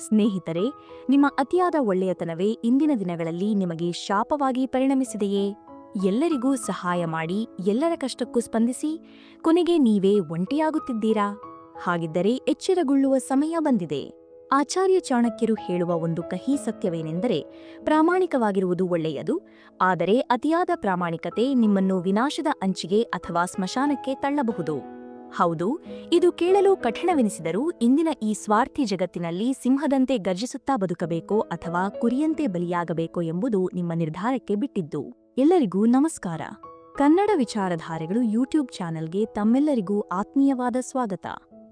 ಸ್ನೇಹಿತರೆ, ನಿಮ್ಮ ಅತಿಯಾದ ಒಳ್ಳೆಯತನವೇ ಇಂದಿನ ದಿನಗಳಲ್ಲಿ ನಿಮಗೆ ಶಾಪವಾಗಿ ಪರಿಣಮಿಸಿದೆಯೇ? ಎಲ್ಲರಿಗೂ ಸಹಾಯ ಮಾಡಿ, ಎಲ್ಲರ ಕಷ್ಟಕ್ಕೂ ಸ್ಪಂದಿಸಿ, ಕೊನೆಗೆ ನೀವೇ ಒಂಟಿಯಾಗುತ್ತಿದ್ದೀರಾ? ಹಾಗಿದ್ದರೆ ಎಚ್ಚರಗೊಳ್ಳುವ ಸಮಯ ಬಂದಿದೆ. ಆಚಾರ್ಯ ಚಾಣಕ್ಯರು ಹೇಳುವ ಒಂದು ಕಹಿ ಸತ್ಯವೇನೆಂದರೆ, ಪ್ರಾಮಾಣಿಕವಾಗಿರುವುದು ಒಳ್ಳೆಯದು, ಆದರೆ ಅತಿಯಾದ ಪ್ರಾಮಾಣಿಕತೆ ನಿಮ್ಮನ್ನು ವಿನಾಶದ ಅಂಚಿಗೆ ಅಥವಾ ಸ್ಮಶಾನಕ್ಕೆ ತಳ್ಳಬಹುದು. ಹೌದು, ಇದು ಕೇಳಲು ಕಠಿಣವೆನಿಸಿದರೂ ಇಂದಿನ ಈ ಸ್ವಾರ್ಥಿ ಜಗತ್ತಿನಲ್ಲಿ ಸಿಂಹದಂತೆ ಗರ್ಜಿಸುತ್ತಾ ಬದುಕಬೇಕೋ ಅಥವಾ ಕುರಿಯಂತೆ ಬಲಿಯಾಗಬೇಕೋ ಎಂಬುದು ನಿಮ್ಮ ನಿರ್ಧಾರಕ್ಕೆ ಬಿಟ್ಟಿದ್ದು. ಎಲ್ಲರಿಗೂ ನಮಸ್ಕಾರ. ಕನ್ನಡ ವಿಚಾರಧಾರೆಗಳು ಯೂಟ್ಯೂಬ್ ಚಾನೆಲ್ಗೆ ತಮ್ಮೆಲ್ಲರಿಗೂ ಆತ್ಮೀಯವಾದ ಸ್ವಾಗತ.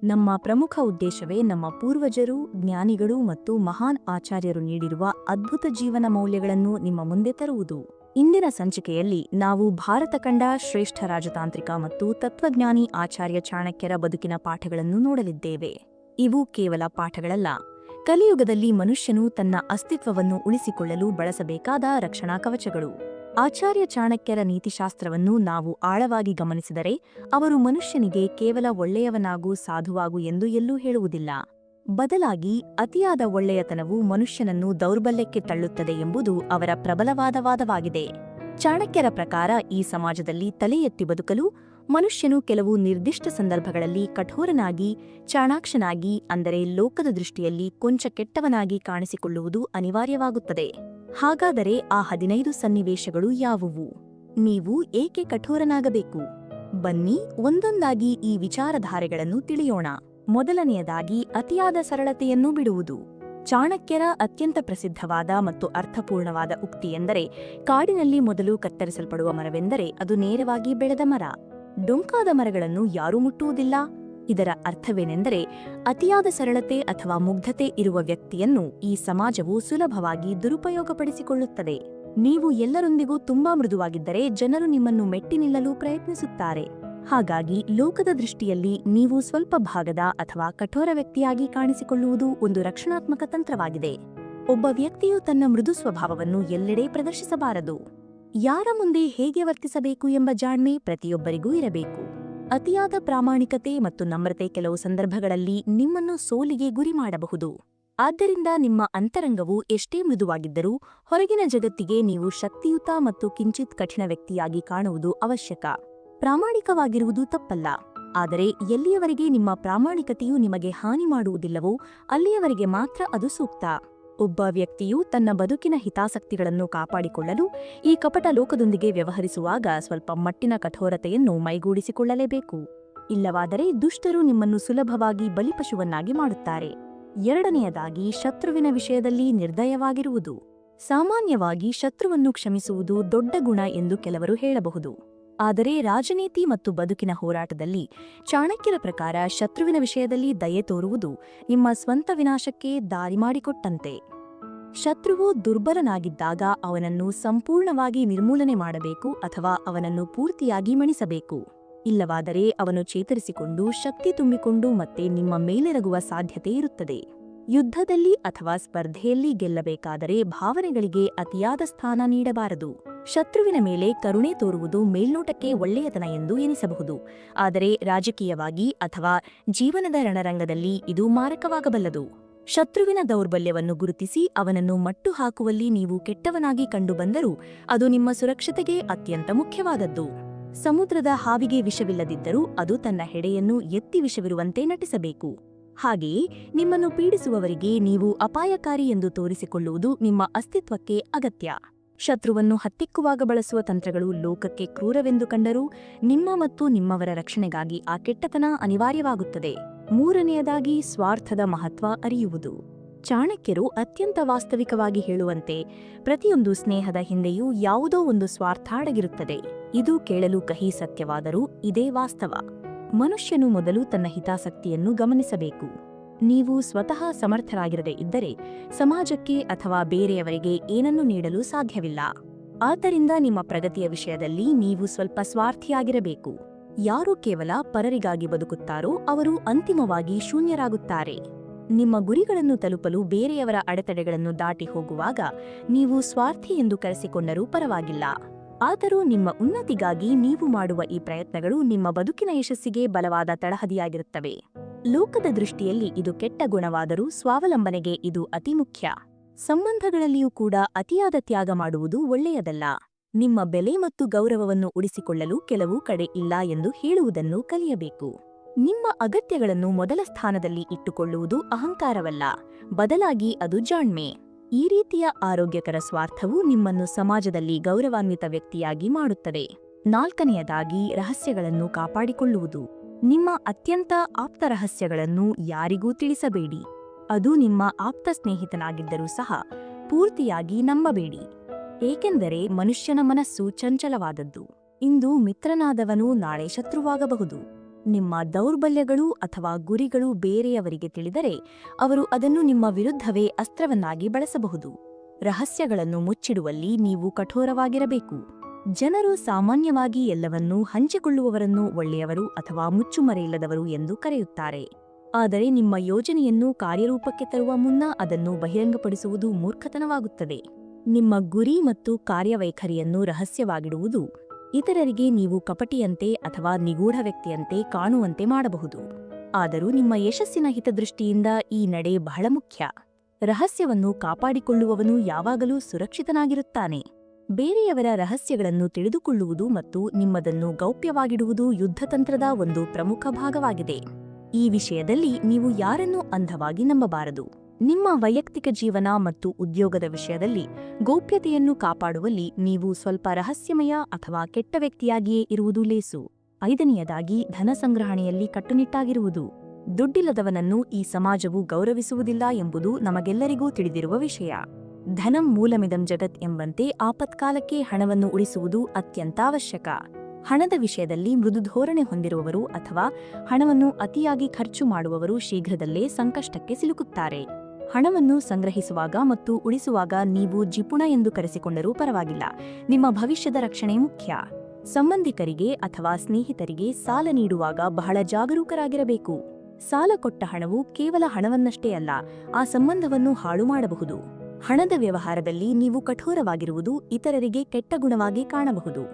ನಮ್ಮ ಪ್ರಮುಖ ಉದ್ದೇಶವೇ ನಮ್ಮ ಪೂರ್ವಜರು, ಜ್ಞಾನಿಗಳು ಮತ್ತು ಮಹಾನ್ ಆಚಾರ್ಯರು ನೀಡಿರುವ ಅದ್ಭುತ ಜೀವನ ಮೌಲ್ಯಗಳನ್ನು ನಿಮ್ಮ ಮುಂದೆ ತರುವುದು. ಇಂದಿನ ಸಂಚಿಕೆಯಲ್ಲಿ ನಾವು ಭಾರತ ಕಂಡ ಶ್ರೇಷ್ಠ ರಾಜತಾಂತ್ರಿಕ ಮತ್ತು ತತ್ವಜ್ಞಾನಿ ಆಚಾರ್ಯ ಚಾಣಕ್ಯರ ಬದುಕಿನ ಪಾಠಗಳನ್ನು ನೋಡಲಿದ್ದೇವೆ. ಇವು ಕೇವಲ ಪಾಠಗಳಲ್ಲ. ಕಲಿಯುಗದಲ್ಲಿ ಮನುಷ್ಯನು ತನ್ನ ಅಸ್ತಿತ್ವವನ್ನು ಉಳಿಸಿಕೊಳ್ಳಲು ಬಳಸಬೇಕಾದ ರಕ್ಷಣಾ ಕವಚಗಳು. ಆಚಾರ್ಯ ಚಾಣಕ್ಯರ ನೀತಿಶಾಸ್ತ್ರವನ್ನು ನಾವು ಆಳವಾಗಿ ಗಮನಿಸಿದರೆ ಅವರು ಮನುಷ್ಯನಿಗೆ ಕೇವಲ ಒಳ್ಳೆಯವನಾಗೂ ಸಾಧುವಾಗು ಎಂದು ಎಲ್ಲೂ ಹೇಳುವುದಿಲ್ಲ. ಬದಲಾಗಿ ಅತಿಯಾದ ಒಳ್ಳೆಯತನವು ಮನುಷ್ಯನನ್ನು ದೌರ್ಬಲ್ಯಕ್ಕೆ ತಳ್ಳುತ್ತದೆ ಎಂಬುದು ಅವರ ಪ್ರಬಲವಾದ ವಾದವಾಗಿದೆ. ಚಾಣಕ್ಯರ ಪ್ರಕಾರ ಈ ಸಮಾಜದಲ್ಲಿ ತಲೆ ಎತ್ತಿ ಬದುಕಲು ಮನುಷ್ಯನು ಕೆಲವು ನಿರ್ದಿಷ್ಟ ಸಂದರ್ಭಗಳಲ್ಲಿ ಕಠೋರನಾಗಿ, ಚಾಣಾಕ್ಷನಾಗಿ, ಅಂದರೆ ಲೋಕದ ದೃಷ್ಟಿಯಲ್ಲಿ ಕೊಂಚ ಕೆಟ್ಟವನಾಗಿ ಕಾಣಿಸಿಕೊಳ್ಳುವುದು ಅನಿವಾರ್ಯವಾಗುತ್ತದೆ. ಹಾಗಾದರೆ ಆ ಹದಿನೈದು ಸನ್ನಿವೇಶಗಳು ಯಾವುವು? ನೀವು ಏಕೆ ಕಠೋರನಾಗಬೇಕು? ಬನ್ನಿ ಒಂದೊಂದಾಗಿ ಈ ವಿಚಾರಧಾರೆಗಳನ್ನು ತಿಳಿಯೋಣ. ಮೊದಲನೆಯದಾಗಿ ಅತಿಯಾದ ಸರಳತೆಯನ್ನು ಬಿಡುವುದು. ಚಾಣಕ್ಯರ ಅತ್ಯಂತ ಪ್ರಸಿದ್ಧವಾದ ಮತ್ತು ಅರ್ಥಪೂರ್ಣವಾದ ಉಕ್ತಿ ಎಂದರೆ ಕಾಡಿನಲ್ಲಿ ಮೊದಲು ಕತ್ತರಿಸಲ್ಪಡುವ ಮರವೆಂದರೆ ಅದು ನೇರವಾಗಿ ಬೆಳೆದ ಮರ. ಡೊಂಕಾದ ಮರಗಳನ್ನು ಯಾರೂ ಮುಟ್ಟುವುದಿಲ್ಲ. ಇದರ ಅರ್ಥವೇನೆಂದರೆ ಅತಿಯಾದ ಸರಳತೆ ಅಥವಾ ಮುಗ್ಧತೆ ಇರುವ ವ್ಯಕ್ತಿಯನ್ನು ಈ ಸಮಾಜವು ಸುಲಭವಾಗಿ ದುರುಪಯೋಗಪಡಿಸಿಕೊಳ್ಳುತ್ತದೆ. ನೀವು ಎಲ್ಲರೊಂದಿಗೂ ತುಂಬಾ ಮೃದುವಾಗಿದ್ದರೆ ಜನರು ನಿಮ್ಮನ್ನು ಮೆಟ್ಟಿ ನಿಲ್ಲಲು ಪ್ರಯತ್ನಿಸುತ್ತಾರೆ. ಹಾಗಾಗಿ ಲೋಕದ ದೃಷ್ಟಿಯಲ್ಲಿ ನೀವು ಸ್ವಲ್ಪ ಭಾಗದ ಅಥವಾ ಕಠೋರ ವ್ಯಕ್ತಿಯಾಗಿ ಕಾಣಿಸಿಕೊಳ್ಳುವುದು ಒಂದು ರಕ್ಷಣಾತ್ಮಕ ತಂತ್ರವಾಗಿದೆ. ಒಬ್ಬ ವ್ಯಕ್ತಿಯು ತನ್ನ ಮೃದು ಸ್ವಭಾವವನ್ನು ಎಲ್ಲೆಡೆ ಪ್ರದರ್ಶಿಸಬಾರದು. ಯಾರ ಮುಂದೆ ಹೇಗೆ ವರ್ತಿಸಬೇಕು ಎಂಬ ಜಾಣ್ಮೆ ಪ್ರತಿಯೊಬ್ಬರಿಗೂ ಇರಬೇಕು. ಅತಿಯಾದ ಪ್ರಾಮಾಣಿಕತೆ ಮತ್ತು ನಮ್ರತೆ ಕೆಲವು ಸಂದರ್ಭಗಳಲ್ಲಿ ನಿಮ್ಮನ್ನು ಸೋಲಿಗೆ ಗುರಿ ಮಾಡಬಹುದು. ಆದ್ದರಿಂದ ನಿಮ್ಮ ಅಂತರಂಗವು ಎಷ್ಟೇ ಮೃದುವಾಗಿದ್ದರೂ ಹೊರಗಿನ ಜಗತ್ತಿಗೆ ನೀವು ಶಕ್ತಿಯುತ ಮತ್ತು ಕಿಂಚಿತ್ ಕಠಿಣ ವ್ಯಕ್ತಿಯಾಗಿ ಕಾಣುವುದು ಅವಶ್ಯಕ. ಪ್ರಾಮಾಣಿಕವಾಗಿರುವುದು ತಪ್ಪಲ್ಲ. ಆದರೆ ಎಲ್ಲಿಯವರೆಗೆ ನಿಮ್ಮ ಪ್ರಾಮಾಣಿಕತೆಯು ನಿಮಗೆ ಹಾನಿ ಮಾಡುವುದಿಲ್ಲವೋ ಅಲ್ಲಿಯವರೆಗೆ ಮಾತ್ರ ಅದು ಸೂಕ್ತ. ಒಬ್ಬ ವ್ಯಕ್ತಿಯು ತನ್ನ ಬದುಕಿನ ಹಿತಾಸಕ್ತಿಗಳನ್ನು ಕಾಪಾಡಿಕೊಳ್ಳಲು ಈ ಕಪಟ ಲೋಕದೊಂದಿಗೆ ವ್ಯವಹರಿಸುವಾಗ ಸ್ವಲ್ಪ ಮಟ್ಟಿನ ಕಠೋರತೆಯನ್ನು ಮೈಗೂಡಿಸಿಕೊಳ್ಳಲೇಬೇಕು. ಇಲ್ಲವಾದರೆ ದುಷ್ಟರು ನಿಮ್ಮನ್ನು ಸುಲಭವಾಗಿ ಬಲಿಪಶುವನ್ನಾಗಿ ಮಾಡುತ್ತಾರೆ. ಎರಡನೆಯದಾಗಿ ಶತ್ರುವಿನ ವಿಷಯದಲ್ಲಿ ನಿರ್ದಯವಾಗಿರುವುದು. ಸಾಮಾನ್ಯವಾಗಿ ಶತ್ರುವನ್ನು ಕ್ಷಮಿಸುವುದು ದೊಡ್ಡ ಗುಣ ಎಂದು ಕೆಲವರು ಹೇಳಬಹುದು. ಆದರೆ ರಾಜನೀತಿ ಮತ್ತು ಬದುಕಿನ ಹೋರಾಟದಲ್ಲಿ ಚಾಣಕ್ಯರ ಪ್ರಕಾರ ಶತ್ರುವಿನ ವಿಷಯದಲ್ಲಿ ದಯೆ ತೋರುವುದು ನಿಮ್ಮ ಸ್ವಂತ ವಿನಾಶಕ್ಕೆ ದಾರಿ ಮಾಡಿಕೊಟ್ಟಂತೆ. ಶತ್ರುವು ದುರ್ಬಲನಾಗಿದ್ದಾಗ ಅವನನ್ನು ಸಂಪೂರ್ಣವಾಗಿ ನಿರ್ಮೂಲನೆ ಮಾಡಬೇಕು ಅಥವಾ ಅವನನ್ನು ಪೂರ್ತಿಯಾಗಿ ಮಣಿಸಬೇಕು. ಇಲ್ಲವಾದರೆ ಅವನು ಚೇತರಿಸಿಕೊಂಡು ಶಕ್ತಿ ತುಂಬಿಕೊಂಡು ಮತ್ತೆ ನಿಮ್ಮ ಮೇಲೆರಗುವ ಸಾಧ್ಯತೆ ಇರುತ್ತದೆ. ಯುದ್ಧದಲ್ಲಿ ಅಥವಾ ಸ್ಪರ್ಧೆಯಲ್ಲಿ ಗೆಲ್ಲಬೇಕಾದರೆ ಭಾವನೆಗಳಿಗೆ ಅತಿಯಾದ ಸ್ಥಾನ ನೀಡಬಾರದು. ಶತ್ರುವಿನ ಮೇಲೆ ಕರುಣೆ ತೋರುವುದು ಮೇಲ್ನೋಟಕ್ಕೆ ಒಳ್ಳೆಯತನ ಎಂದು ಎನಿಸಬಹುದು. ಆದರೆ ರಾಜಕೀಯವಾಗಿ ಅಥವಾ ಜೀವನದ ರಣರಂಗದಲ್ಲಿ ಇದು ಮಾರಕವಾಗಬಲ್ಲದು. ಶತ್ರುವಿನ ದೌರ್ಬಲ್ಯವನ್ನು ಗುರುತಿಸಿ ಅವನನ್ನು ಮಟ್ಟು ಹಾಕುವಲ್ಲಿ ನೀವು ಕೆಟ್ಟವನಾಗಿ ಕಂಡುಬಂದರೂ ಅದು ನಿಮ್ಮ ಸುರಕ್ಷತೆಗೆ ಅತ್ಯಂತ ಮುಖ್ಯವಾದದ್ದು. ಸಮುದ್ರದ ಹಾವಿಗೆ ವಿಷವಿಲ್ಲದಿದ್ದರೂ ಅದು ತನ್ನ ಹೆಡೆಯನ್ನು ಎತ್ತಿ ವಿಷವಿರುವಂತೆ ನಟಿಸಬೇಕು. ಹಾಗೆಯೇ ನಿಮ್ಮನ್ನು ಪೀಡಿಸುವವರಿಗೆ ನೀವು ಅಪಾಯಕಾರಿ ಎಂದು ತೋರಿಸಿಕೊಳ್ಳುವುದು ನಿಮ್ಮ ಅಸ್ತಿತ್ವಕ್ಕೆ ಅಗತ್ಯ. ಶತ್ರುವನ್ನು ಹತ್ತಿಕ್ಕುವಾಗ ಬಳಸುವ ತಂತ್ರಗಳು ಲೋಕಕ್ಕೆ ಕ್ರೂರವೆಂದು ಕಂಡರೂ ನಿಮ್ಮ ಮತ್ತು ನಿಮ್ಮವರ ರಕ್ಷಣೆಗಾಗಿ ಆ ಕೆಟ್ಟತನ ಅನಿವಾರ್ಯವಾಗುತ್ತದೆ. ಮೂರನೆಯದಾಗಿ ಸ್ವಾರ್ಥದ ಮಹತ್ವ ಅರಿಯುವುದು. ಚಾಣಕ್ಯರು ಅತ್ಯಂತ ವಾಸ್ತವಿಕವಾಗಿ ಹೇಳುವಂತೆ ಪ್ರತಿಯೊಂದು ಸ್ನೇಹದ ಹಿಂದೆಯೂ ಯಾವುದೋ ಒಂದು ಸ್ವಾರ್ಥ ಅಡಗಿರುತ್ತದೆ. ಇದು ಕೇಳಲು ಕಹಿ ಸತ್ಯವಾದರೂ ಇದೇ ವಾಸ್ತವ. ಮನುಷ್ಯನು ಮೊದಲು ತನ್ನ ಹಿತಾಸಕ್ತಿಯನ್ನು ಗಮನಿಸಬೇಕು. ನೀವು ಸ್ವತಃ ಸಮರ್ಥರಾಗಿರದೇ ಇದ್ದರೆ ಸಮಾಜಕ್ಕೆ ಅಥವಾ ಬೇರೆಯವರಿಗೆ ಏನನ್ನು ನೀಡಲು ಸಾಧ್ಯವಿಲ್ಲ. ಆದ್ದರಿಂದ ನಿಮ್ಮ ಪ್ರಗತಿಯ ವಿಷಯದಲ್ಲಿ ನೀವು ಸ್ವಲ್ಪ ಸ್ವಾರ್ಥಿಯಾಗಿರಬೇಕು. ಯಾರು ಕೇವಲ ಪರರಿಗಾಗಿ ಬದುಕುತ್ತಾರೋ ಅವರು ಅಂತಿಮವಾಗಿ ಶೂನ್ಯರಾಗುತ್ತಾರೆ. ನಿಮ್ಮ ಗುರಿಗಳನ್ನು ತಲುಪಲು ಬೇರೆಯವರ ಅಡೆತಡೆಗಳನ್ನು ದಾಟಿ ಹೋಗುವಾಗ ನೀವು ಸ್ವಾರ್ಥಿ ಎಂದು ಕರೆಸಿಕೊಂಡರೂ ಪರವಾಗಿಲ್ಲ. ಆದರೂ ನಿಮ್ಮ ಉನ್ನತಿಗಾಗಿ ನೀವು ಮಾಡುವ ಈ ಪ್ರಯತ್ನಗಳು ನಿಮ್ಮ ಬದುಕಿನ ಯಶಸ್ಸಿಗೆ ಬಲವಾದ ತಳಹದಿಯಾಗಿರುತ್ತವೆ. ಲೋಕದ ದೃಷ್ಟಿಯಲ್ಲಿ ಇದು ಕೆಟ್ಟ ಗುಣವಾದರೂ ಸ್ವಾವಲಂಬನೆಗೆ ಇದು ಅತಿ ಮುಖ್ಯ. ಸಂಬಂಧಗಳಲ್ಲಿಯೂ ಕೂಡ ಅತಿಯಾದ ತ್ಯಾಗ ಮಾಡುವುದು ಒಳ್ಳೆಯದಲ್ಲ. ನಿಮ್ಮ ಬೆಲೆ ಮತ್ತು ಗೌರವವನ್ನು ಉಳಿಸಿಕೊಳ್ಳಲು ಕೆಲವು ಕಡೆ ಇಲ್ಲ ಎಂದು ಹೇಳುವುದನ್ನು ಕಲಿಯಬೇಕು. ನಿಮ್ಮ ಅಗತ್ಯಗಳನ್ನು ಮೊದಲ ಸ್ಥಾನದಲ್ಲಿ ಇಟ್ಟುಕೊಳ್ಳುವುದು ಅಹಂಕಾರವಲ್ಲ. ಬದಲಾಗಿ ಅದು ಜಾಣ್ಮೆ. ಈ ರೀತಿಯ ಆರೋಗ್ಯಕರ ಸ್ವಾರ್ಥವು ನಿಮ್ಮನ್ನು ಸಮಾಜದಲ್ಲಿ ಗೌರವಾನ್ವಿತ ವ್ಯಕ್ತಿಯಾಗಿ ಮಾಡುತ್ತದೆ. ನಾಲ್ಕನೆಯದಾಗಿ, ರಹಸ್ಯಗಳನ್ನು ಕಾಪಾಡಿಕೊಳ್ಳುವುದು. ನಿಮ್ಮ ಅತ್ಯಂತ ಆಪ್ತ ರಹಸ್ಯಗಳನ್ನು ಯಾರಿಗೂ ತಿಳಿಸಬೇಡಿ. ಅದು ನಿಮ್ಮ ಆಪ್ತ ಸ್ನೇಹಿತನಾಗಿದ್ದರೂ ಸಹ ಪೂರ್ತಿಯಾಗಿ ನಂಬಬೇಡಿ. ಏಕೆಂದರೆ ಮನುಷ್ಯನ ಮನಸ್ಸು ಚಂಚಲವಾದದ್ದು. ಇಂದು ಮಿತ್ರನಾದವನು ನಾಳೆ ಶತ್ರುವಾಗಬಹುದು. ನಿಮ್ಮ ದೌರ್ಬಲ್ಯಗಳು ಅಥವಾ ಗುರಿಗಳು ಬೇರೆಯವರಿಗೆ ತಿಳಿದರೆ ಅವರು ಅದನ್ನು ನಿಮ್ಮ ವಿರುದ್ಧವೇ ಅಸ್ತ್ರವನ್ನಾಗಿ ಬಳಸಬಹುದು. ರಹಸ್ಯಗಳನ್ನು ಮುಚ್ಚಿಡುವಲ್ಲಿ ನೀವು ಕಠೋರವಾಗಿರಬೇಕು. ಜನರು ಸಾಮಾನ್ಯವಾಗಿ ಎಲ್ಲವನ್ನೂ ಹಂಚಿಕೊಳ್ಳುವವರನ್ನು ಒಳ್ಳೆಯವರು ಅಥವಾ ಮುಚ್ಚುಮರೆಯಿಲ್ಲದವರು ಎಂದು ಕರೆಯುತ್ತಾರೆ. ಆದರೆ ನಿಮ್ಮ ಯೋಜನೆಯನ್ನು ಕಾರ್ಯರೂಪಕ್ಕೆ ತರುವ ಮುನ್ನ ಅದನ್ನು ಬಹಿರಂಗಪಡಿಸುವುದು ಮೂರ್ಖತನವಾಗುತ್ತದೆ. ನಿಮ್ಮ ಗುರಿ ಮತ್ತು ಕಾರ್ಯವೈಖರಿಯನ್ನು ರಹಸ್ಯವಾಗಿಡುವುದು ಇತರರಿಗೆ ನೀವು ಕಪಟಿಯಂತೆ ಅಥವಾ ನಿಗೂಢ ವ್ಯಕ್ತಿಯಂತೆ ಕಾಣುವಂತೆ ಮಾಡಬಹುದು. ಆದರೂ ನಿಮ್ಮ ಯಶಸ್ಸಿನ ಹಿತದೃಷ್ಟಿಯಿಂದ ಈ ನಡೆ ಬಹಳ ಮುಖ್ಯ. ರಹಸ್ಯವನ್ನು ಕಾಪಾಡಿಕೊಳ್ಳುವವನು ಯಾವಾಗಲೂ ಸುರಕ್ಷಿತನಾಗಿರುತ್ತಾನೆ. ಬೇರೆಯವರ ರಹಸ್ಯಗಳನ್ನು ತಿಳಿದುಕೊಳ್ಳುವುದು ಮತ್ತು ನಿಮ್ಮದನ್ನು ಗೌಪ್ಯವಾಗಿಡುವುದು ಯುದ್ಧತಂತ್ರದ ಒಂದು ಪ್ರಮುಖ ಭಾಗವಾಗಿದೆ. ಈ ವಿಷಯದಲ್ಲಿ ನೀವು ಯಾರನ್ನೂ ಅಂಧವಾಗಿ ನಂಬಬಾರದು? ನಿಮ್ಮ ವೈಯಕ್ತಿಕ ಜೀವನ ಮತ್ತು ಉದ್ಯೋಗದ ವಿಷಯದಲ್ಲಿ ಗೌಪ್ಯತೆಯನ್ನು ಕಾಪಾಡುವಲ್ಲಿ ನೀವು ಸ್ವಲ್ಪ ರಹಸ್ಯಮಯ ಅಥವಾ ಕೆಟ್ಟ ವ್ಯಕ್ತಿಯಾಗಿಯೇ ಇರುವುದು ಲೇಸು. ಐದನೆಯದಾಗಿ, ಧನ ಸಂಗ್ರಹಣೆಯಲ್ಲಿ ಕಟ್ಟುನಿಟ್ಟಾಗಿರುವುದು. ದುಡ್ಡಿಲ್ಲದವನನ್ನು ಈ ಸಮಾಜವು ಗೌರವಿಸುವುದಿಲ್ಲ ಎಂಬುದು ನಮಗೆಲ್ಲರಿಗೂ ತಿಳಿದಿರುವ ವಿಷಯ. ಧನಂ ಮೂಲಮಿದಂ ಜಗತ್ ಎಂಬಂತೆ ಆಪತ್ಕಾಲಕ್ಕೆ ಹಣವನ್ನು ಉಳಿಸುವುದು ಅತ್ಯಂತ ಅವಶ್ಯಕ. ಹಣದ ವಿಷಯದಲ್ಲಿ ಮೃದು ಧೋರಣೆ ಹೊಂದಿರುವವರು ಅಥವಾ ಹಣವನ್ನು ಅತಿಯಾಗಿ ಖರ್ಚು ಮಾಡುವವರು ಶೀಘ್ರದಲ್ಲೇ ಸಂಕಷ್ಟಕ್ಕೆ ಸಿಲುಕುತ್ತಾರೆ. ಹಣವನ್ನು ಸಂಗ್ರಹಿಸುವಾಗ ಮತ್ತು ಉಳಿಸುವಾಗ ನೀವು ಜಿಪುಣ ಎಂದು ಕರೆಸಿಕೊಂಡರೂ ಪರವಾಗಿಲ್ಲ. ನಿಮ್ಮ ಭವಿಷ್ಯದ ರಕ್ಷಣೆ ಮುಖ್ಯ. ಸಂಬಂಧಿಕರಿಗೆ ಅಥವಾ ಸ್ನೇಹಿತರಿಗೆ ಸಾಲ ನೀಡುವಾಗ ಬಹಳ ಜಾಗರೂಕರಾಗಿರಬೇಕು. ಸಾಲ ಕೊಟ್ಟ ಹಣವು ಕೇವಲ ಹಣವನ್ನಷ್ಟೇ ಅಲ್ಲ, ಆ ಸಂಬಂಧವನ್ನು ಹಾಳು ಮಾಡಬಹುದು. ಹಣದ ವ್ಯವಹಾರದಲ್ಲಿ ನೀವು ಕಠೋರವಾಗಿರುವುದು ಇತರರಿಗೆ ಕೆಟ್ಟ ಗುಣವಾಗಿ ಕಾಣಬಹುದು.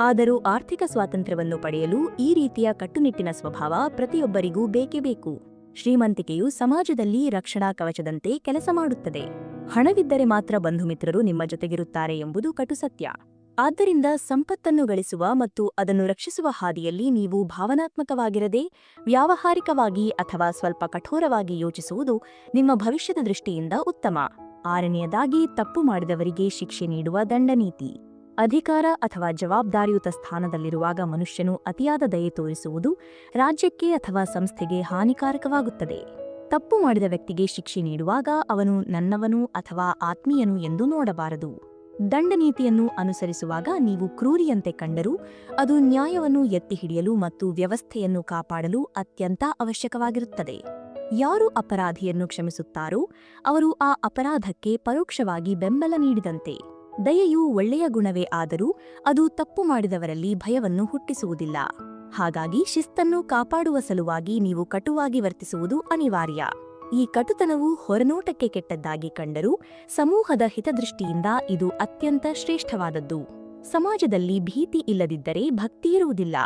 ಆದರೂ ಆರ್ಥಿಕ ಸ್ವಾತಂತ್ರ್ಯವನ್ನು ಪಡೆಯಲು ಈ ರೀತಿಯ ಕಟ್ಟುನಿಟ್ಟಿನ ಸ್ವಭಾವ ಪ್ರತಿಯೊಬ್ಬರಿಗೂ ಬೇಕೇ ಬೇಕು. ಶ್ರೀಮಂತಿಕೆಯು ಸಮಾಜದಲ್ಲಿ ರಕ್ಷಣಾ ಕವಚದಂತೆ ಕೆಲಸ ಮಾಡುತ್ತದೆ. ಹಣವಿದ್ದರೆ ಮಾತ್ರ ಬಂಧುಮಿತ್ರರು ನಿಮ್ಮ ಜೊತೆಗಿರುತ್ತಾರೆ ಎಂಬುದು ಕಟು ಸತ್ಯ. ಆದ್ದರಿಂದ ಸಂಪತ್ತನ್ನು ಗಳಿಸುವ ಮತ್ತು ಅದನ್ನು ರಕ್ಷಿಸುವ ಹಾದಿಯಲ್ಲಿ ನೀವು ಭಾವನಾತ್ಮಕವಾಗಿರದೆ, ವ್ಯಾವಹಾರಿಕವಾಗಿ ಅಥವಾ ಸ್ವಲ್ಪ ಕಠೋರವಾಗಿ ಯೋಚಿಸುವುದು ನಿಮ್ಮ ಭವಿಷ್ಯದ ದೃಷ್ಟಿಯಿಂದ ಉತ್ತಮ. ಆರನೆಯದಾಗಿ, ತಪ್ಪು ಮಾಡಿದವರಿಗೆ ಶಿಕ್ಷೆ ನೀಡುವ ದಂಡನೀತಿ. ಅಧಿಕಾರ ಅಥವಾ ಜವಾಬ್ದಾರಿಯುತ ಸ್ಥಾನದಲ್ಲಿರುವಾಗ ಮನುಷ್ಯನು ಅತಿಯಾದ ದಯೆ ತೋರಿಸುವುದು ರಾಜ್ಯಕ್ಕೆ ಅಥವಾ ಸಂಸ್ಥೆಗೆ ಹಾನಿಕಾರಕವಾಗುತ್ತದೆ. ತಪ್ಪು ಮಾಡಿದ ವ್ಯಕ್ತಿಗೆ ಶಿಕ್ಷೆ ನೀಡುವಾಗ ಅವನು ನನ್ನವನು ಅಥವಾ ಆತ್ಮೀಯನು ಎಂದು ನೋಡಬಾರದು. ದಂಡನೀತಿಯನ್ನು ಅನುಸರಿಸುವಾಗ ನೀವು ಕ್ರೂರಿಯಂತೆ ಕಂಡರೂ ಅದು ನ್ಯಾಯವನ್ನು ಎತ್ತಿಹಿಡಿಯಲು ಮತ್ತು ವ್ಯವಸ್ಥೆಯನ್ನು ಕಾಪಾಡಲು ಅತ್ಯಂತ ಅವಶ್ಯಕವಾಗಿರುತ್ತದೆ. ಯಾರು ಅಪರಾಧಿಯನ್ನು ಕ್ಷಮಿಸುತ್ತಾರೋ ಅವರು ಆ ಅಪರಾಧಕ್ಕೆ ಪರೋಕ್ಷವಾಗಿ ಬೆಂಬಲ ನೀಡಿದಂತೆ. ದಯೆಯು ಒಳ್ಳೆಯ ಗುಣವೇ ಆದರೂ ಅದು ತಪ್ಪು ಮಾಡಿದವರಲ್ಲಿ ಭಯವನ್ನು ಹುಟ್ಟಿಸುವುದಿಲ್ಲ. ಹಾಗಾಗಿ ಶಿಸ್ತನ್ನು ಕಾಪಾಡುವ ಸಲುವಾಗಿ ನೀವು ಕಟುವಾಗಿ ವರ್ತಿಸುವುದು ಅನಿವಾರ್ಯ. ಈ ಕಟುತನವು ಹೊರನೋಟಕ್ಕೆ ಕೆಟ್ಟದ್ದಾಗಿ ಕಂಡರೂ ಸಮೂಹದ ಹಿತದೃಷ್ಟಿಯಿಂದ ಇದು ಅತ್ಯಂತ ಶ್ರೇಷ್ಠವಾದದ್ದು. ಸಮಾಜದಲ್ಲಿ ಭೀತಿ ಇಲ್ಲದಿದ್ದರೆ ಭಕ್ತಿಯಿರುವುದಿಲ್ಲ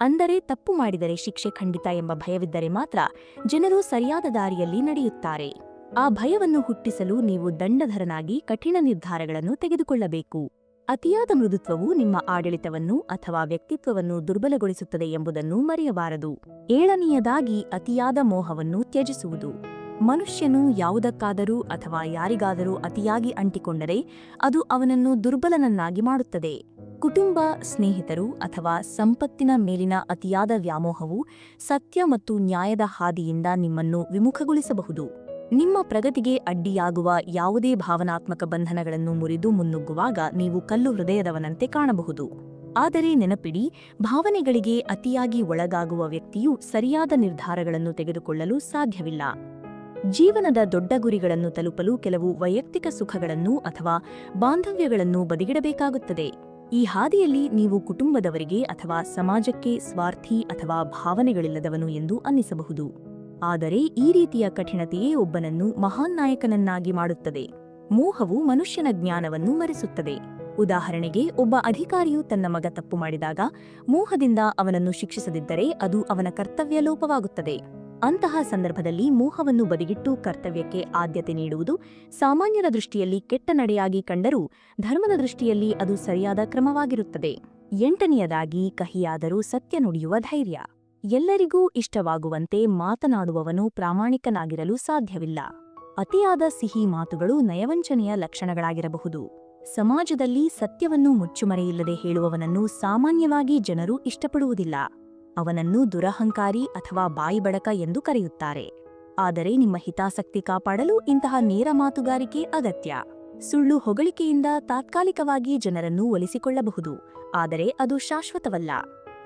ಅಂದರೆ ತಪ್ಪು ಮಾಡಿದರೆ ಶಿಕ್ಷೆ ಖಂಡಿತ ಎಂಬ ಭಯವಿದ್ದರೆ ಮಾತ್ರ ಜನರು ಸರಿಯಾದ ದಾರಿಯಲ್ಲಿ ನಡೆಯುತ್ತಾರೆ. ಆ ಭಯವನ್ನು ಹುಟ್ಟಿಸಲು ನೀವು ದಂಡಧರನಾಗಿ ಕಠಿಣ ನಿರ್ಧಾರಗಳನ್ನು ತೆಗೆದುಕೊಳ್ಳಬೇಕು. ಅತಿಯಾದ ಮೃದುತ್ವವು ನಿಮ್ಮ ಆಡಳಿತವನ್ನು ಅಥವಾ ವ್ಯಕ್ತಿತ್ವವನ್ನು ದುರ್ಬಲಗೊಳಿಸುತ್ತದೆ ಎಂಬುದನ್ನು ಮರೆಯಬಾರದು. ಏಳನೆಯದಾಗಿ ಅತಿಯಾದ ಮೋಹವನ್ನು ತ್ಯಜಿಸುವುದು. ಮನುಷ್ಯನು ಯಾವುದಕ್ಕಾದರೂ ಅಥವಾ ಯಾರಿಗಾದರೂ ಅತಿಯಾಗಿ ಅಂಟಿಕೊಂಡರೆ ಅದು ಅವನನ್ನು ದುರ್ಬಲನನ್ನಾಗಿ ಮಾಡುತ್ತದೆ. ಕುಟುಂಬ, ಸ್ನೇಹಿತರು ಅಥವಾ ಸಂಪತ್ತಿನ ಮೇಲಿನ ಅತಿಯಾದ ವ್ಯಾಮೋಹವು ಸತ್ಯ ಮತ್ತು ನ್ಯಾಯದ ಹಾದಿಯಿಂದ ನಿಮ್ಮನ್ನು ವಿಮುಖಗೊಳಿಸಬಹುದು. ನಿಮ್ಮ ಪ್ರಗತಿಗೆ ಅಡ್ಡಿಯಾಗುವ ಯಾವುದೇ ಭಾವನಾತ್ಮಕ ಬಂಧನಗಳನ್ನು ಮುರಿದು ಮುನ್ನುಗ್ಗುವಾಗ ನೀವು ಕಲ್ಲು ಹೃದಯದವನಂತೆ ಕಾಣಬಹುದು. ಆದರೆ ನೆನಪಿಡಿ, ಭಾವನೆಗಳಿಗೆ ಅತಿಯಾಗಿ ಒಳಗಾಗುವ ವ್ಯಕ್ತಿಯು ಸರಿಯಾದ ನಿರ್ಧಾರಗಳನ್ನು ತೆಗೆದುಕೊಳ್ಳಲು ಸಾಧ್ಯವಿಲ್ಲ. ಜೀವನದ ದೊಡ್ಡ ಗುರಿಗಳನ್ನು ತಲುಪಲು ಕೆಲವು ವೈಯಕ್ತಿಕ ಸುಖಗಳನ್ನು ಅಥವಾ ಬಾಂಧವ್ಯಗಳನ್ನು ಬದಿಗಿಡಬೇಕಾಗುತ್ತದೆ. ಈ ಹಾದಿಯಲ್ಲಿ ನೀವು ಕುಟುಂಬದವರಿಗೆ ಅಥವಾ ಸಮಾಜಕ್ಕೆ ಸ್ವಾರ್ಥಿ ಅಥವಾ ಭಾವನೆಗಳಿಲ್ಲದವನು ಎಂದು ಅನ್ನಿಸಬಹುದು. ಆದರೆ ಈ ರೀತಿಯ ಕಠಿಣತೆಯೇ ಒಬ್ಬನನ್ನು ಮಹಾನ್ ನಾಯಕನನ್ನಾಗಿ ಮಾಡುತ್ತದೆ. ಮೋಹವು ಮನುಷ್ಯನ ಜ್ಞಾನವನ್ನು ಮರೆಸುತ್ತದೆ. ಉದಾಹರಣೆಗೆ, ಒಬ್ಬ ಅಧಿಕಾರಿಯು ತನ್ನ ಮಗ ತಪ್ಪು ಮಾಡಿದಾಗ, ಮೋಹದಿಂದ ಅವನನ್ನು ಶಿಕ್ಷಿಸದಿದ್ದರೆ ಅದು ಅವನ ಕರ್ತವ್ಯ ಲೋಪವಾಗುತ್ತದೆ. ಅಂತಹ ಸಂದರ್ಭದಲ್ಲಿ ಮೋಹವನ್ನು ಬದಿಗಿಟ್ಟು ಕರ್ತವ್ಯಕ್ಕೆ ಆದ್ಯತೆ ನೀಡುವುದು ಸಾಮಾನ್ಯರ ದೃಷ್ಟಿಯಲ್ಲಿ ಕೆಟ್ಟ ನಡೆಯಾಗಿ ಕಂಡರೂ ಧರ್ಮದ ದೃಷ್ಟಿಯಲ್ಲಿ ಅದು ಸರಿಯಾದ ಕ್ರಮವಾಗಿರುತ್ತದೆ. ಎಂಟನೆಯದಾಗಿ, ಕಹಿಯಾದರೂ ಸತ್ಯ ನುಡಿಯುವ ಧೈರ್ಯ. ಎಲ್ಲರಿಗೂ ಇಷ್ಟವಾಗುವಂತೆ ಮಾತನಾಡುವವನು ಪ್ರಾಮಾಣಿಕನಾಗಿರಲು ಸಾಧ್ಯವಿಲ್ಲ. ಅತಿಯಾದ ಸಿಹಿ ಮಾತುಗಳು ನಯವಂಚನೆಯ ಲಕ್ಷಣಗಳಾಗಿರಬಹುದು. ಸಮಾಜದಲ್ಲಿ ಸತ್ಯವನ್ನು ಮುಚ್ಚುಮರೆಯಿಲ್ಲದೆ ಹೇಳುವವನನ್ನು ಸಾಮಾನ್ಯವಾಗಿ ಜನರು ಇಷ್ಟಪಡುವುದಿಲ್ಲ. ಅವನನ್ನು ದುರಹಂಕಾರಿ ಅಥವಾ ಬಾಯಿಬಡಕ ಎಂದು ಕರೆಯುತ್ತಾರೆ. ಆದರೆ ನಿಮ್ಮ ಹಿತಾಸಕ್ತಿ ಕಾಪಾಡಲು ಇಂತಹ ನೇರ ಮಾತುಗಾರಿಕೆ ಅಗತ್ಯ. ಸುಳ್ಳು ಹೊಗಳಿಕೆಯಿಂದ ತಾತ್ಕಾಲಿಕವಾಗಿ ಜನರನ್ನು ಒಲಿಸಿಕೊಳ್ಳಬಹುದು. ಆದರೆ ಅದು ಶಾಶ್ವತವಲ್ಲ.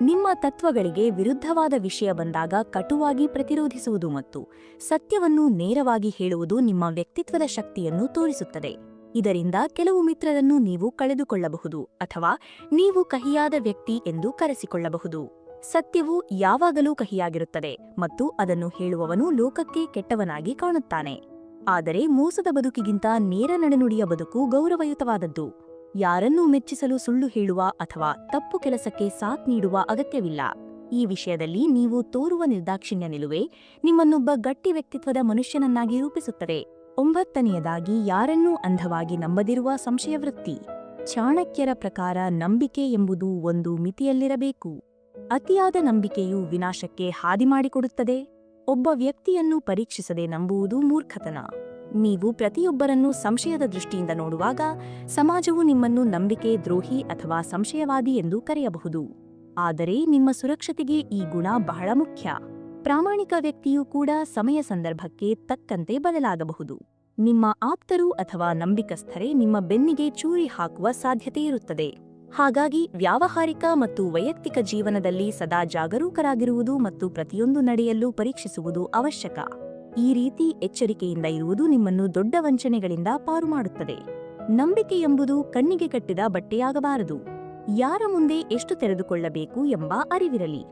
ನಿಮ್ಮ ತತ್ವಗಳಿಗೆ ವಿರುದ್ಧವಾದ ವಿಷಯ ಬಂದಾಗ ಕಟುವಾಗಿ ಪ್ರತಿರೋಧಿಸುವುದು ಮತ್ತು ಸತ್ಯವನ್ನು ನೇರವಾಗಿ ಹೇಳುವುದು ನಿಮ್ಮ ವ್ಯಕ್ತಿತ್ವದ ಶಕ್ತಿಯನ್ನು ತೋರಿಸುತ್ತದೆ. ಇದರಿಂದ ಕೆಲವು ಮಿತ್ರರನ್ನು ನೀವು ಕಳೆದುಕೊಳ್ಳಬಹುದು ಅಥವಾ ನೀವು ಕಹಿಯಾದ ವ್ಯಕ್ತಿ ಎಂದು ಕರೆಸಿಕೊಳ್ಳಬಹುದು. ಸತ್ಯವು ಯಾವಾಗಲೂ ಕಹಿಯಾಗಿರುತ್ತದೆ ಮತ್ತು ಅದನ್ನು ಹೇಳುವವನು ಲೋಕಕ್ಕೆ ಕೆಟ್ಟವನಾಗಿ ಕಾಣುತ್ತಾನೆ. ಆದರೆ ಮೋಸದ ಬದುಕಿಗಿಂತ ನೇರ ನಡೆನುಡಿಯ ಬದುಕು ಗೌರವಯುತವಾದದ್ದು. ಯಾರನ್ನೂ ಮೆಚ್ಚಿಸಲು ಸುಳ್ಳು ಹೇಳುವ ಅಥವಾ ತಪ್ಪು ಕೆಲಸಕ್ಕೆ ಸಾಥ್ ನೀಡುವ ಅಗತ್ಯವಿಲ್ಲ. ಈ ವಿಷಯದಲ್ಲಿ ನೀವು ತೋರುವ ನಿರ್ದಾಕ್ಷಿಣ್ಯ ನಿಲುವೆ ನಿಮ್ಮನ್ನೊಬ್ಬ ಗಟ್ಟಿ ವ್ಯಕ್ತಿತ್ವದ ಮನುಷ್ಯನನ್ನಾಗಿ ರೂಪಿಸುತ್ತದೆ. ಒಂಬತ್ತನೆಯದಾಗಿ, ಯಾರನ್ನೂ ಅಂಧವಾಗಿ ನಂಬದಿರುವ ಸಂಶಯವೃತ್ತಿ ಚಾಣಕ್ಯರ ಪ್ರಕಾರ ನಂಬಿಕೆ ಎಂಬುದು ಒಂದು ಮಿತಿಯಲ್ಲಿರಬೇಕು. ಅತಿಯಾದ ನಂಬಿಕೆಯು ವಿನಾಶಕ್ಕೆ ಹಾದಿ ಮಾಡಿಕೊಡುತ್ತದೆ. ಒಬ್ಬ ವ್ಯಕ್ತಿಯನ್ನು ಪರೀಕ್ಷಿಸದೆ ನಂಬುವುದು ಮೂರ್ಖತನ. ನೀವು ಪ್ರತಿಯೊಬ್ಬರನ್ನು ಸಂಶಯದ ದೃಷ್ಟಿಯಿಂದ ನೋಡುವಾಗ ಸಮಾಜವು ನಿಮ್ಮನ್ನು ನಂಬಿಕೆ, ದ್ರೋಹಿ ಅಥವಾ ಸಂಶಯವಾದಿ ಎಂದು ಕರೆಯಬಹುದು. ಆದರೆ ನಿಮ್ಮ ಸುರಕ್ಷತೆಗೆ ಈ ಗುಣ ಬಹಳ ಮುಖ್ಯ. ಪ್ರಾಮಾಣಿಕ ವ್ಯಕ್ತಿಯೂ ಕೂಡ ಸಮಯ ಸಂದರ್ಭಕ್ಕೆ ತಕ್ಕಂತೆ ಬದಲಾಗಬಹುದು. ನಿಮ್ಮ ಆಪ್ತರು ಅಥವಾ ನಂಬಿಕಸ್ಥರೇ ನಿಮ್ಮ ಬೆನ್ನಿಗೆ ಚೂರಿ ಹಾಕುವ ಸಾಧ್ಯತೆಯಿರುತ್ತದೆ ಹಾಗಾಗಿ ವ್ಯಾವಹಾರಿಕ ಮತ್ತು ವೈಯಕ್ತಿಕ ಜೀವನದಲ್ಲಿ ಸದಾ ಜಾಗರೂಕರಾಗಿರುವುದು ಮತ್ತು ಪ್ರತಿಯೊಂದು ನಡೆಯಲ್ಲೂ ಪರೀಕ್ಷಿಸುವುದು ಅವಶ್ಯಕ. ಈ ರೀತಿ ಎಚ್ಚರಿಕೆಯಿಂದ ಇರುವುದು ನಿಮ್ಮನ್ನು ದೊಡ್ಡ ವಂಚನೆಗಳಿಂದ ಪಾರು ಮಾಡುತ್ತದೆ. ನಂಬಿಕೆ ಎಂಬುದು ಕಣ್ಣಿಗೆ ಕಟ್ಟಿದ ಬಟ್ಟೆಯಾಗಬಾರದು. ಯಾರ ಮುಂದೆ ಎಷ್ಟು ತೆರೆದುಕೊಳ್ಳಬೇಕು ಎಂಬ ಅರಿವಿರಲಿ.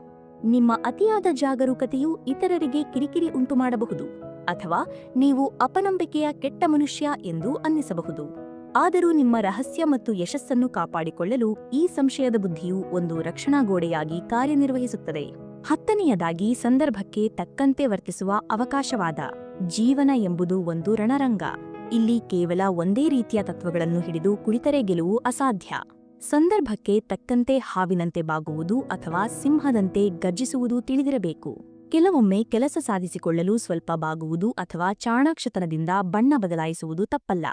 ನಿಮ್ಮ ಅತಿಯಾದ ಜಾಗರೂಕತೆಯು ಇತರರಿಗೆ ಕಿರಿಕಿರಿ ಉಂಟುಮಾಡಬಹುದು ಅಥವಾ ನೀವು ಅಪನಂಬಿಕೆಯ ಕೆಟ್ಟ ಮನುಷ್ಯ ಎಂದು ಅನ್ನಿಸಬಹುದು. ಆದರೂ ನಿಮ್ಮ ರಹಸ್ಯ ಮತ್ತು ಯಶಸ್ಸನ್ನು ಕಾಪಾಡಿಕೊಳ್ಳಲು ಈ ಸಂಶಯದ ಬುದ್ಧಿಯು ಒಂದು ರಕ್ಷಣಾ ಗೋಡೆಯಾಗಿ ಕಾರ್ಯನಿರ್ವಹಿಸುತ್ತದೆ. ಹತ್ತನೆಯದಾಗಿ ಸಂದರ್ಭಕ್ಕೆ ತಕ್ಕಂತೆ ವರ್ತಿಸುವ ಅವಕಾಶವಾದ ಜೀವನ ಎಂಬುದು ಒಂದು ರಣರಂಗ. ಇಲ್ಲಿ ಕೇವಲ ಒಂದೇ ರೀತಿಯ ತತ್ವಗಳನ್ನು ಹಿಡಿದು ಕುಳಿತರೆ ಗೆಲುವು ಅಸಾಧ್ಯ. ಸಂದರ್ಭಕ್ಕೆ ತಕ್ಕಂತೆ ಹಾವಿನಂತೆ ಬಾಗುವುದು ಅಥವಾ ಸಿಂಹದಂತೆ ಗರ್ಜಿಸುವುದು ತಿಳಿದಿರಬೇಕು. ಕೆಲವೊಮ್ಮೆ ಕೆಲಸ ಸಾಧಿಸಿಕೊಳ್ಳಲು ಸ್ವಲ್ಪ ಬಾಗುವುದು ಅಥವಾ ಚಾಣಾಕ್ಷತನದಿಂದ ಬಣ್ಣ ಬದಲಾಯಿಸುವುದು ತಪ್ಪಲ್ಲ.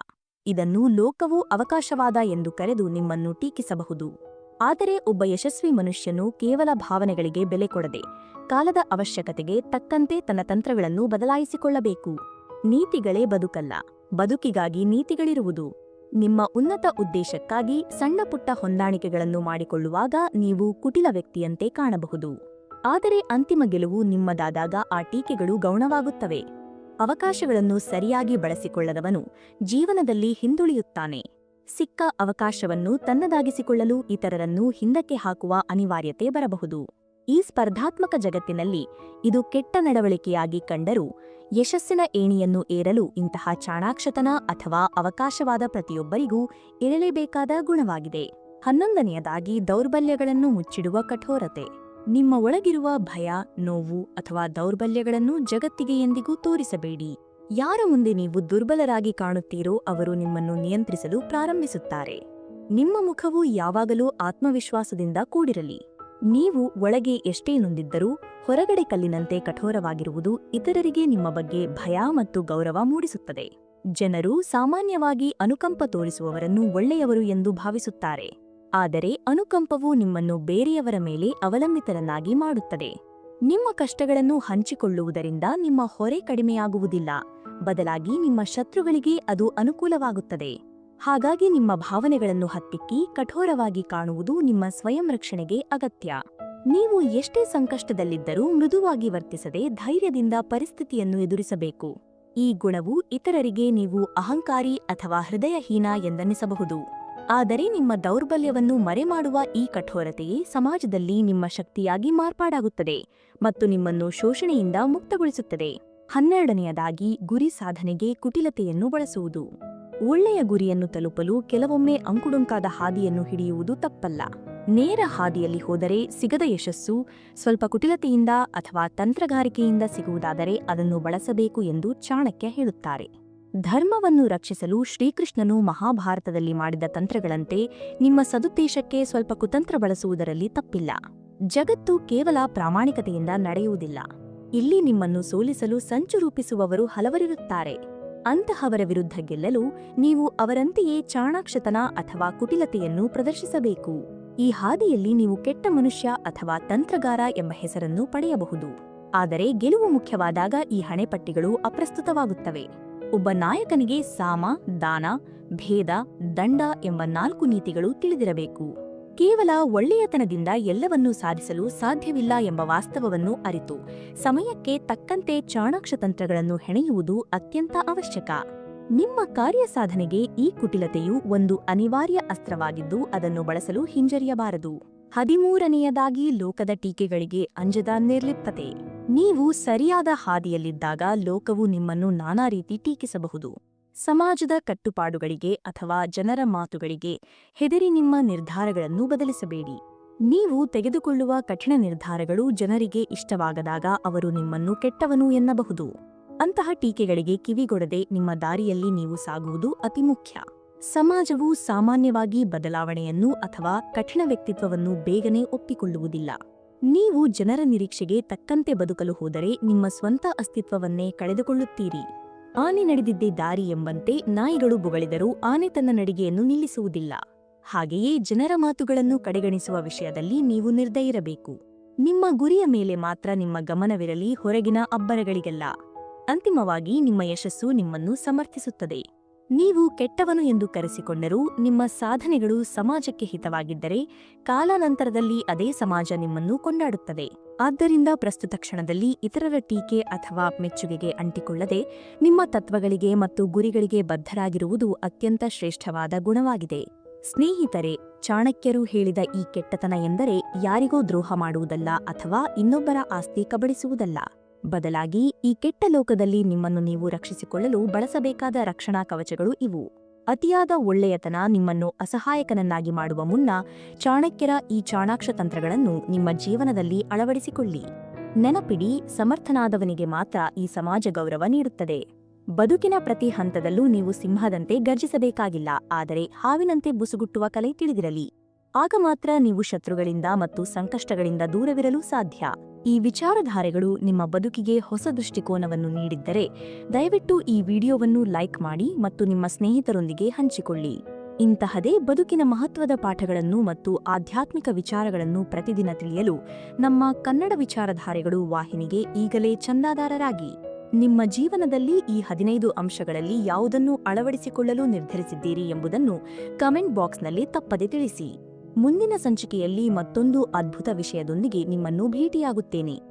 ಇದನ್ನು ಲೋಕವು ಅವಕಾಶವಾದ ಎಂದು ಕರೆದು ನಿಮ್ಮನ್ನು ಟೀಕಿಸಬಹುದು. ಆದರೆ ಒಬ್ಬ ಯಶಸ್ವಿ ಮನುಷ್ಯನು ಕೇವಲ ಭಾವನೆಗಳಿಗೆ ಬೆಲೆ ಕೊಡದೆ ಕಾಲದ ಅವಶ್ಯಕತೆಗೆ ತಕ್ಕಂತೆ ತನ್ನ ತಂತ್ರಗಳನ್ನು ಬದಲಾಯಿಸಿಕೊಳ್ಳಬೇಕು. ನೀತಿಗಳೇ ಬದುಕಲ್ಲ, ಬದುಕಿಗಾಗಿ ನೀತಿಗಳಿರುವುದು. ನಿಮ್ಮ ಉನ್ನತ ಉದ್ದೇಶಕ್ಕಾಗಿ ಸಣ್ಣಪುಟ್ಟ ಹೊಂದಾಣಿಕೆಗಳನ್ನು ಮಾಡಿಕೊಳ್ಳುವಾಗ ನೀವು ಕುಟಿಲ ವ್ಯಕ್ತಿಯಂತೆ ಕಾಣಬಹುದು. ಆದರೆ ಅಂತಿಮ ಗೆಲುವು ನಿಮ್ಮದಾದಾಗ ಆ ಟೀಕೆಗಳು ಗೌಣವಾಗುತ್ತವೆ. ಅವಕಾಶಗಳನ್ನು ಸರಿಯಾಗಿ ಬಳಸಿಕೊಳ್ಳದವನು ಜೀವನದಲ್ಲಿ ಹಿಂದುಳಿಯುತ್ತಾನೆ. ಸಿಕ್ಕ ಅವಕಾಶವನ್ನು ತನ್ನದಾಗಿಸಿಕೊಳ್ಳಲು ಇತರರನ್ನು ಹಿಂದಕ್ಕೆ ಹಾಕುವ ಅನಿವಾರ್ಯತೆ ಬರಬಹುದು. ಈ ಸ್ಪರ್ಧಾತ್ಮಕ ಜಗತ್ತಿನಲ್ಲಿ ಇದು ಕೆಟ್ಟ ನಡವಳಿಕೆಯಾಗಿ ಕಂಡರೂ ಯಶಸ್ಸಿನ ಏಣಿಯನ್ನು ಏರಲು ಇಂತಹ ಚಾಣಾಕ್ಷತನ ಅಥವಾ ಅವಕಾಶವಾದ ಪ್ರತಿಯೊಬ್ಬರಿಗೂ ಇರಲೇಬೇಕಾದ ಗುಣವಾಗಿದೆ. ಹನ್ನೊಂದನೆಯದಾಗಿ ದೌರ್ಬಲ್ಯಗಳನ್ನು ಮುಚ್ಚಿಡುವ ಕಠೋರತೆ. ನಿಮ್ಮ ಒಳಗಿರುವ ಭಯ, ನೋವು ಅಥವಾ ದೌರ್ಬಲ್ಯಗಳನ್ನು ಜಗತ್ತಿಗೆ ಎಂದಿಗೂ ತೋರಿಸಬೇಡಿ. ಯಾರ ಮುಂದೆ ನೀವು ದುರ್ಬಲರಾಗಿ ಕಾಣುತ್ತೀರೋ ಅವರು ನಿಮ್ಮನ್ನು ನಿಯಂತ್ರಿಸಲು ಪ್ರಾರಂಭಿಸುತ್ತಾರೆ. ನಿಮ್ಮ ಮುಖವು ಯಾವಾಗಲೂ ಆತ್ಮವಿಶ್ವಾಸದಿಂದ ಕೂಡಿರಲಿ. ನೀವು ಒಳಗೆ ಎಷ್ಟೇ ನೊಂದಿದ್ದರೂ ಹೊರಗಡೆ ಕಲ್ಲಿನಂತೆ ಕಠೋರವಾಗಿರುವುದು ಇತರರಿಗೆ ನಿಮ್ಮ ಬಗ್ಗೆ ಭಯ ಮತ್ತು ಗೌರವ ಮೂಡಿಸುತ್ತದೆ. ಜನರು ಸಾಮಾನ್ಯವಾಗಿ ಅನುಕಂಪ ತೋರಿಸುವವರನ್ನು ಒಳ್ಳೆಯವರು ಎಂದು ಭಾವಿಸುತ್ತಾರೆ. ಆದರೆ ಅನುಕಂಪವು ನಿಮ್ಮನ್ನು ಬೇರೆಯವರ ಮೇಲೆ ಅವಲಂಬಿತರನ್ನಾಗಿ ಮಾಡುತ್ತದೆ. ನಿಮ್ಮ ಕಷ್ಟಗಳನ್ನು ಹಂಚಿಕೊಳ್ಳುವುದರಿಂದ ನಿಮ್ಮ ಹೊರೆ ಕಡಿಮೆಯಾಗುವುದಿಲ್ಲ. ಬದಲಾಗಿ ನಿಮ್ಮ ಶತ್ರುಗಳಿಗೆ ಅದು ಅನುಕೂಲವಾಗುತ್ತದೆ. ಹಾಗಾಗಿ ನಿಮ್ಮ ಭಾವನೆಗಳನ್ನು ಹತ್ತಿಕ್ಕಿ, ಕಠೋರವಾಗಿ ಕಾಣುವುದು ನಿಮ್ಮ ಸ್ವಯಂ ರಕ್ಷಣೆಗೆ ಅಗತ್ಯ. ನೀವು ಎಷ್ಟೇ ಸಂಕಷ್ಟದಲ್ಲಿದ್ದರೂ ಮೃದುವಾಗಿ ವರ್ತಿಸದೆ ಧೈರ್ಯದಿಂದ ಪರಿಸ್ಥಿತಿಯನ್ನು ಎದುರಿಸಬೇಕು. ಈ ಗುಣವು ಇತರರಿಗೆ ನೀವು ಅಹಂಕಾರಿ ಅಥವಾ ಹೃದಯಹೀನ ಎಂದನ್ನಿಸಬಹುದು. ಆದರೆ ನಿಮ್ಮ ದೌರ್ಬಲ್ಯವನ್ನು ಮರೆಮಾಡುವ ಈ ಕಠೋರತೆಯೇ ಸಮಾಜದಲ್ಲಿ ನಿಮ್ಮ ಶಕ್ತಿಯಾಗಿ ಮಾರ್ಪಾಡಾಗುತ್ತದೆ ಮತ್ತು ನಿಮ್ಮನ್ನು ಶೋಷಣೆಯಿಂದ ಮುಕ್ತಗೊಳಿಸುತ್ತದೆ. ಹನ್ನೆರಡನೆಯದಾಗಿ, ಗುರಿ ಸಾಧನೆಗೆ ಕುಟಿಲತೆಯನ್ನು ಬಳಸುವುದು. ಒಳ್ಳೆಯ ಗುರಿಯನ್ನು ತಲುಪಲು ಕೆಲವೊಮ್ಮೆ ಅಂಕುಡೊಂಕಾದ ಹಾದಿಯನ್ನು ಹಿಡಿಯುವುದು ತಪ್ಪಲ್ಲ. ನೇರ ಹಾದಿಯಲ್ಲಿ ಹೋದರೆ ಸಿಗದ ಯಶಸ್ಸು, ಸ್ವಲ್ಪ ಕುಟಿಲತೆಯಿಂದ ಅಥವಾ ತಂತ್ರಗಾರಿಕೆಯಿಂದ ಸಿಗುವುದಾದರೆ ಅದನ್ನು ಬಳಸಬೇಕು ಎಂದು ಚಾಣಕ್ಯ ಹೇಳುತ್ತಾರೆ. ಧರ್ಮವನ್ನು ರಕ್ಷಿಸಲು ಶ್ರೀಕೃಷ್ಣನು ಮಹಾಭಾರತದಲ್ಲಿ ಮಾಡಿದ ತಂತ್ರಗಳಂತೆ ನಿಮ್ಮ ಸದುದ್ದೇಶಕ್ಕೆ ಸ್ವಲ್ಪ ಕುತಂತ್ರ ಬಳಸುವುದರಲ್ಲಿ ತಪ್ಪಿಲ್ಲ. ಜಗತ್ತು ಕೇವಲ ಪ್ರಾಮಾಣಿಕತೆಯಿಂದ ನಡೆಯುವುದಿಲ್ಲ. ಇಲ್ಲಿ ನಿಮ್ಮನ್ನು ಸೋಲಿಸಲು ಸಂಚು ರೂಪಿಸುವವರು ಹಲವರಿರುತ್ತಾರೆ. ಅಂತಹವರ ವಿರುದ್ಧ ಗೆಲ್ಲಲು ನೀವು ಅವರಂತೆಯೇ ಚಾಣಾಕ್ಷತನ ಅಥವಾ ಕುಟಿಲತೆಯನ್ನು ಪ್ರದರ್ಶಿಸಬೇಕು. ಈ ಹಾದಿಯಲ್ಲಿ ನೀವು ಕೆಟ್ಟ ಮನುಷ್ಯ ಅಥವಾ ತಂತ್ರಗಾರ ಎಂಬ ಹೆಸರನ್ನು ಪಡೆಯಬಹುದು. ಆದರೆ ಗೆಲುವು ಮುಖ್ಯವಾದಾಗ ಈ ಹಣೆಪಟ್ಟಿಗಳು ಅಪ್ರಸ್ತುತವಾಗುತ್ತವೆ. ಒಬ್ಬ ನಾಯಕನಿಗೆ ಸಾಮ, ದಾನ, ಭೇದ, ದಂಡ ಎಂಬ ನಾಲ್ಕು ನೀತಿಗಳು ತಿಳಿದಿರಬೇಕು. ಕೇವಲ ಒಳ್ಳೆಯತನದಿಂದ ಎಲ್ಲವನ್ನೂ ಸಾಧಿಸಲು ಸಾಧ್ಯವಿಲ್ಲ ಎಂಬ ವಾಸ್ತವವನ್ನು ಅರಿತು. ಸಮಯಕ್ಕೆ ತಕ್ಕಂತೆ ಚಾಣಾಕ್ಷ ತಂತ್ರಗಳನ್ನು ಹೆಣೆಯುವುದು ಅತ್ಯಂತ ಅವಶ್ಯಕ. ನಿಮ್ಮ ಕಾರ್ಯ ಸಾಧನೆಗೆ ಈ ಕುಟಿಲತೆಯು ಒಂದು ಅನಿವಾರ್ಯ ಅಸ್ತ್ರವಾಗಿದ್ದು ಅದನ್ನು ಬಳಸಲು ಹಿಂಜರಿಯಬಾರದು. ಹದಿಮೂರನೆಯದಾಗಿ ಲೋಕದ ಟೀಕೆಗಳಿಗೆ ಅಂಜದ ನಿರ್ಲಿಪ್ತತೆ. ನೀವು ಸರಿಯಾದ ಹಾದಿಯಲ್ಲಿದ್ದಾಗ ಲೋಕವು ನಿಮ್ಮನ್ನು ನಾನಾ ರೀತಿ ಟೀಕಿಸಬಹುದು. ಸಮಾಜದ ಕಟ್ಟುಪಾಡುಗಳಿಗೆ ಅಥವಾ ಜನರ ಮಾತುಗಳಿಗೆ ಹೆದರಿ ನಿಮ್ಮ ನಿರ್ಧಾರಗಳನ್ನು ಬದಲಿಸಬೇಡಿ. ನೀವು ತೆಗೆದುಕೊಳ್ಳುವ ಕಠಿಣ ನಿರ್ಧಾರಗಳು ಜನರಿಗೆ ಇಷ್ಟವಾಗದಾಗ ಅವರು ನಿಮ್ಮನ್ನು ಕೆಟ್ಟವನು ಎನ್ನಬಹುದು. ಅಂತಹ ಟೀಕೆಗಳಿಗೆ ಕಿವಿಗೊಡದೆ ನಿಮ್ಮ ದಾರಿಯಲ್ಲಿ ನೀವು ಸಾಗುವುದು ಅತಿ ಮುಖ್ಯ. ಸಮಾಜವು ಸಾಮಾನ್ಯವಾಗಿ ಬದಲಾವಣೆಯನ್ನು ಅಥವಾ ಕಠಿಣ ವ್ಯಕ್ತಿತ್ವವನ್ನು ಬೇಗನೆ ಒಪ್ಪಿಕೊಳ್ಳುವುದಿಲ್ಲ. ನೀವು ಜನರ ನಿರೀಕ್ಷೆಗೆ ತಕ್ಕಂತೆ ಬದುಕಲು ಹೋದರೆ ನಿಮ್ಮ ಸ್ವಂತ ಅಸ್ತಿತ್ವವನ್ನೇ ಕಳೆದುಕೊಳ್ಳುತ್ತೀರಿ. ಆನೆ ನಡೆದಿದ್ದೇ ದಾರಿ ಎಂಬಂತೆ ನಾಯಿಗಳು ಬೊಗಳಿದರೂ ಆನೆ ತನ್ನ ನಡಿಗೆಯನ್ನು ನಿಲ್ಲಿಸುವುದಿಲ್ಲ. ಹಾಗೆಯೇ ಜನರ ಮಾತುಗಳನ್ನು ಕಡೆಗಣಿಸುವ ವಿಷಯದಲ್ಲಿ ನೀವು ನಿರ್ದಯಿರಬೇಕು. ನಿಮ್ಮ ಗುರಿಯ ಮೇಲೆ ಮಾತ್ರ ನಿಮ್ಮ ಗಮನವಿರಲಿ ಹೊರಗಿನ ಅಬ್ಬರಗಳಿಗೆಲ್ಲ. ಅಂತಿಮವಾಗಿ ನಿಮ್ಮ ಯಶಸ್ಸು ನಿಮ್ಮನ್ನು ಸಮರ್ಥಿಸುತ್ತದೆ. ನೀವು ಕೆಟ್ಟವನು ಎಂದು ಕರೆಸಿಕೊಂಡರೂ ನಿಮ್ಮ ಸಾಧನೆಗಳು ಸಮಾಜಕ್ಕೆ ಹಿತವಾಗಿದ್ದರೆ ಕಾಲಾನಂತರದಲ್ಲಿ ಅದೇ ಸಮಾಜ ನಿಮ್ಮನ್ನು ಕೊಂಡಾಡುತ್ತದೆ. ಆದ್ದರಿಂದ ಪ್ರಸ್ತುತ ಕ್ಷಣದಲ್ಲಿ ಇತರರ ಟೀಕೆ ಅಥವಾ ಮೆಚ್ಚುಗೆಗೆ ಅಂಟಿಕೊಳ್ಳದೆ ನಿಮ್ಮ ತತ್ವಗಳಿಗೆ ಮತ್ತು ಗುರಿಗಳಿಗೆ ಬದ್ಧರಾಗಿರುವುದು ಅತ್ಯಂತ ಶ್ರೇಷ್ಠವಾದ ಗುಣವಾಗಿದೆ. ಸ್ನೇಹಿತರೆ, ಚಾಣಕ್ಯರು ಹೇಳಿದ ಈ ಕೆಟ್ಟತನ ಎಂದರೆ ಯಾರಿಗೋ ದ್ರೋಹ ಮಾಡುವುದಲ್ಲ ಅಥವಾ ಇನ್ನೊಬ್ಬರ ಆಸ್ತಿ ಕಬಳಿಸುವುದಲ್ಲ. ಬದಲಾಗಿ ಈ ಕೆಟ್ಟ ಲೋಕದಲ್ಲಿ ನಿಮ್ಮನ್ನು ನೀವು ರಕ್ಷಿಸಿಕೊಳ್ಳಲು ಬಳಸಬೇಕಾದ ರಕ್ಷಣಾ ಕವಚಗಳು ಇವು. ಅತಿಯಾದ ಒಳ್ಳೆಯತನ ನಿಮ್ಮನ್ನು ಅಸಹಾಯಕನನ್ನಾಗಿ ಮಾಡುವ ಮುನ್ನ ಚಾಣಕ್ಯರ ಈ ಚಾಣಾಕ್ಷ ತಂತ್ರಗಳನ್ನು ನಿಮ್ಮ ಜೀವನದಲ್ಲಿ ಅಳವಡಿಸಿಕೊಳ್ಳಿ. ನೆನಪಿಡಿ, ಸಮರ್ಥನಾದವನಿಗೆ ಮಾತ್ರ ಈ ಸಮಾಜ ಗೌರವ ನೀಡುತ್ತದೆ. ಬದುಕಿನ ಪ್ರತಿ ಹಂತದಲ್ಲೂ ನೀವು ಸಿಂಹದಂತೆ ಗರ್ಜಿಸಬೇಕಾಗಿಲ್ಲ, ಆದರೆ ಹಾವಿನಂತೆ ಬುಸುಗುಟ್ಟುವ ಕಲೆ ತಿಳಿದಿರಲಿ. ಆಗ ಮಾತ್ರ ನೀವು ಶತ್ರುಗಳಿಂದ ಮತ್ತು ಸಂಕಷ್ಟಗಳಿಂದ ದೂರವಿರಲು ಸಾಧ್ಯ. ಈ ವಿಚಾರಧಾರೆಗಳು ನಿಮ್ಮ ಬದುಕಿಗೆ ಹೊಸ ದೃಷ್ಟಿಕೋನವನ್ನು ನೀಡಿದ್ದರೆ, ದಯವಿಟ್ಟು ಈ ವಿಡಿಯೋವನ್ನು ಲೈಕ್ ಮಾಡಿ ಮತ್ತು ನಿಮ್ಮ ಸ್ನೇಹಿತರೊಂದಿಗೆ ಹಂಚಿಕೊಳ್ಳಿ. ಇಂತಹದೇ ಬದುಕಿನ ಮಹತ್ವದ ಪಾಠಗಳನ್ನು ಮತ್ತು ಆಧ್ಯಾತ್ಮಿಕ ವಿಚಾರಗಳನ್ನು ಪ್ರತಿದಿನ ತಿಳಿಯಲು ನಮ್ಮ ಕನ್ನಡ ವಿಚಾರಧಾರೆಗಳು ವಾಹಿನಿಗೆ ಈಗಲೇ ಚಂದಾದಾರರಾಗಿ. ನಿಮ್ಮ ಜೀವನದಲ್ಲಿ ಈ ಹದಿನೈದು ಅಂಶಗಳಲ್ಲಿ ಯಾವುದನ್ನು ಅಳವಡಿಸಿಕೊಳ್ಳಲು ನಿರ್ಧರಿಸಿದ್ದೀರಿ ಎಂಬುದನ್ನು ಕಮೆಂಟ್ ಬಾಕ್ಸ್ನಲ್ಲಿ ತಪ್ಪದೆ ತಿಳಿಸಿ. ಮುಂದಿನ ಸಂಚಿಕೆಯಲ್ಲಿ ಮತ್ತೊಂದು ಅದ್ಭುತ ವಿಷಯದೊಂದಿಗೆ ನಿಮ್ಮನ್ನು ಭೇಟಿಯಾಗುತ್ತೇನೆ.